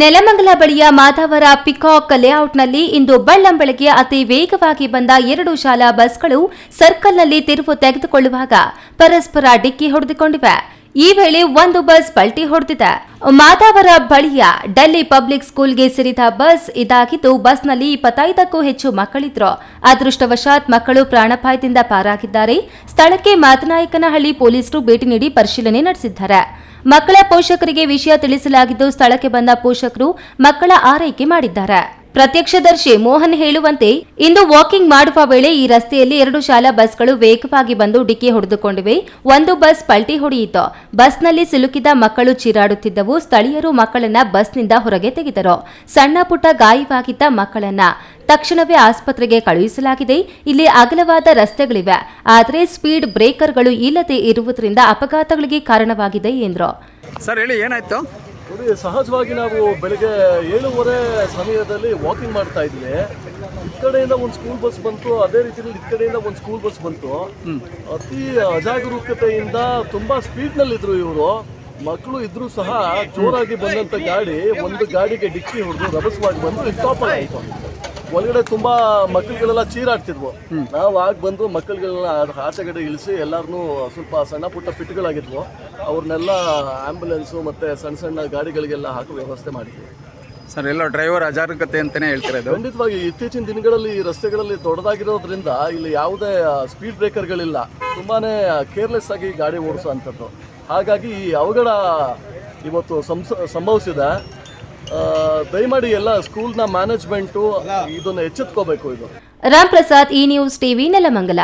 ನೆಲಮಂಗಲ ಬಳಿಯ ಮಾಧವರ ಪಿಕಾಕ್ ಲೇಔಟ್ನಲ್ಲಿ ಇಂದು ಬೆಳ್ಳಂಬೆಳಗ್ಗೆ ಅತಿ ವೇಗವಾಗಿ ಬಂದ ಎರಡು ಶಾಲಾ ಬಸ್ಗಳು ಸರ್ಕಲ್ನಲ್ಲಿ ತಿರುವು ತೆಗೆದುಕೊಳ್ಳುವಾಗ ಪರಸ್ಪರ ಡಿಕ್ಕಿ ಹೊಡೆದುಕೊಂಡಿವೆ. ಈ ವೇಳೆ ಒಂದು ಬಸ್ ಪಲ್ಟಿ ಹೊಡೆದಿದೆ. ಮಾದಾವರ ಬಳಿಯ ಡೆಲ್ಲಿ ಪಬ್ಲಿಕ್ ಸ್ಕೂಲ್ಗೆ ಸೇರಿದ ಬಸ್ ಇದಾಗಿದ್ದು, ಬಸ್ನಲ್ಲಿ ಇಪ್ಪತ್ತೈದಕ್ಕೂ ಹೆಚ್ಚು ಮಕ್ಕಳಿದ್ರು. ಅದೃಷ್ಟವಶಾತ್ ಮಕ್ಕಳು ಪ್ರಾಣಪಾಯದಿಂದ ಪಾರಾಗಿದ್ದಾರೆ. ಸ್ಥಳಕ್ಕೆ ಮಾತನಾಯಕನಹಳ್ಳಿ ಪೊಲೀಸರು ಭೇಟಿ ನೀಡಿ ಪರಿಶೀಲನೆ ನಡೆಸಿದ್ದಾರೆ. ಮಕ್ಕಳ ಪೋಷಕರಿಗೆ ವಿಷಯ ತಿಳಿಸಲಾಗಿದ್ದು ಸ್ಥಳಕ್ಕೆ ಬಂದ ಪೋಷಕರು ಮಕ್ಕಳ ಆರೈಕೆ ಮಾಡಿದ್ದಾರೆ. ಪ್ರತ್ಯಕ್ಷದರ್ಶಿ ಮೋಹನ್ ಹೇಳುವಂತೆ, ಇಂದು ವಾಕಿಂಗ್ ಮಾಡುವ ವೇಳೆ ಈ ರಸ್ತೆಯಲ್ಲಿ ಎರಡು ಶಾಲಾ ಬಸ್ಗಳು ವೇಗವಾಗಿ ಬಂದು ಡಿಕ್ಕಿ ಹೊಡೆದುಕೊಂಡಿವೆ. ಒಂದು ಬಸ್ ಪಲ್ಟಿ ಹೊಡೆಯಿತು. ಬಸ್ನಲ್ಲಿ ಸಿಲುಕಿದ ಮಕ್ಕಳು ಚೀರಾಡುತ್ತಿದ್ದವು. ಸ್ಥಳೀಯರು ಮಕ್ಕಳನ್ನ ಬಸ್ನಿಂದ ಹೊರಗೆ ತೆಗೆದರು. ಸಣ್ಣ ಪುಟ್ಟ ಗಾಯವಾಗಿದ್ದ ಮಕ್ಕಳನ್ನ ತಕ್ಷಣವೇ ಆಸ್ಪತ್ರೆಗೆ ಕಳುಹಿಸಲಾಗಿದೆ. ಇಲ್ಲಿ ಅಗಲವಾದ ರಸ್ತೆಗಳಿವೆ. ಆದರೆ ಸ್ಪೀಡ್ ಬ್ರೇಕರ್ಗಳು ಇಲ್ಲದೆ ಇರುವುದರಿಂದ ಅಪಘಾತಗಳಿಗೆ ಕಾರಣವಾಗಿದೆ ಎಂದರು. ನೋಡಿ ಸಹಜವಾಗಿ ನಾವು ಬೆಳಗ್ಗೆ ಏಳುವರೆ ಸಮಯದಲ್ಲಿ ವಾಕಿಂಗ್ ಮಾಡ್ತಾ ಇದ್ವಿ. ಈ ಕಡೆಯಿಂದ ಒಂದು ಸ್ಕೂಲ್ ಬಸ್ ಬಂತು ಅದೇ ರೀತಿಯಲ್ಲಿ ಈ ಕಡೆಯಿಂದ ಒಂದು ಸ್ಕೂಲ್ ಬಸ್ ಬಂತು. ಅತಿ ಅಜಾಗರೂಕತೆಯಿಂದ ತುಂಬಾ ಸ್ಪೀಡ್ನಲ್ಲಿದ್ದರು ಇವರು. ಮಕ್ಕಳು ಇದ್ರು ಸಹ ಜೋರಾಗಿ ಬಂದಂತ ಗಾಡಿ ಒಂದು ಗಾಡಿಗೆ ಡಿಕ್ಕಿ ಹೊಡೆದು ರಭಸವಾಗಿ ಬಂದು ಸ್ಟಾಪ್ ಆಯಿತು. ಒಳಗಡೆ ತುಂಬಾ ಮಕ್ಕಳುಗಳೆಲ್ಲ ಚೀರಾಡ್ತಿದ್ವು. ನಾವು ಆಗ ಬಂದು ಮಕ್ಕಳುಗಳನ್ನ ಆಚೆಗಡೆ ಇಳಿಸಿ ಎಲ್ಲಾರನ್ನೂ ಸ್ವಲ್ಪ ಸಣ್ಣ ಪುಟ್ಟ ಪಿಟ್ಗಳಾಗಿದ್ವು. ಅವ್ರನ್ನೆಲ್ಲ ಆಂಬ್ಯುಲೆನ್ಸು ಮತ್ತೆ ಸಣ್ಣ ಸಣ್ಣ ಗಾಡಿಗಳಿಗೆಲ್ಲ ಹಾಕೋ ವ್ಯವಸ್ಥೆ ಮಾಡಿದ್ವಿ. ಸರ್ ಎಲ್ಲ ಡ್ರೈವರ್ ಅಜಾಗರೂಕತೆ ಅಂತಾನೆ ಹೇಳ್ತಿರೋದು ಖಂಡಿತವಾಗಿ ಇತ್ತೀಚಿನ ದಿನಗಳಲ್ಲಿ ಈ ರಸ್ತೆಗಳಲ್ಲಿ ದೊಡ್ಡದಾಗಿರೋದ್ರಿಂದ ಇಲ್ಲಿ ಯಾವುದೇ ಸ್ಪೀಡ್ ಬ್ರೇಕರ್ಗಳಿಲ್ಲ ತುಂಬಾನೇ ಕೇರ್ಲೆಸ್ ಆಗಿ ಗಾಡಿ ಓಡಿಸೋ ಹಾಗಾಗಿ ಈ ಅವಘಡ ಇವತ್ತು ಸಂಸ ಸಂಭವಿಸಿದೆ. ದಯಮಾಡಿ ಎಲ್ಲ ಸ್ಕೂಲ್ನ ಮ್ಯಾನೇಜ್ಮೆಂಟು ಇದನ್ನು ಎಚ್ಚೆತ್ಕೋಬೇಕು ಇದು. ರಾಮ್ ಪ್ರಸಾದ್ ಈ ನ್ಯೂಸ್ ಟಿವಿ ನೆಲಮಂಗಲ.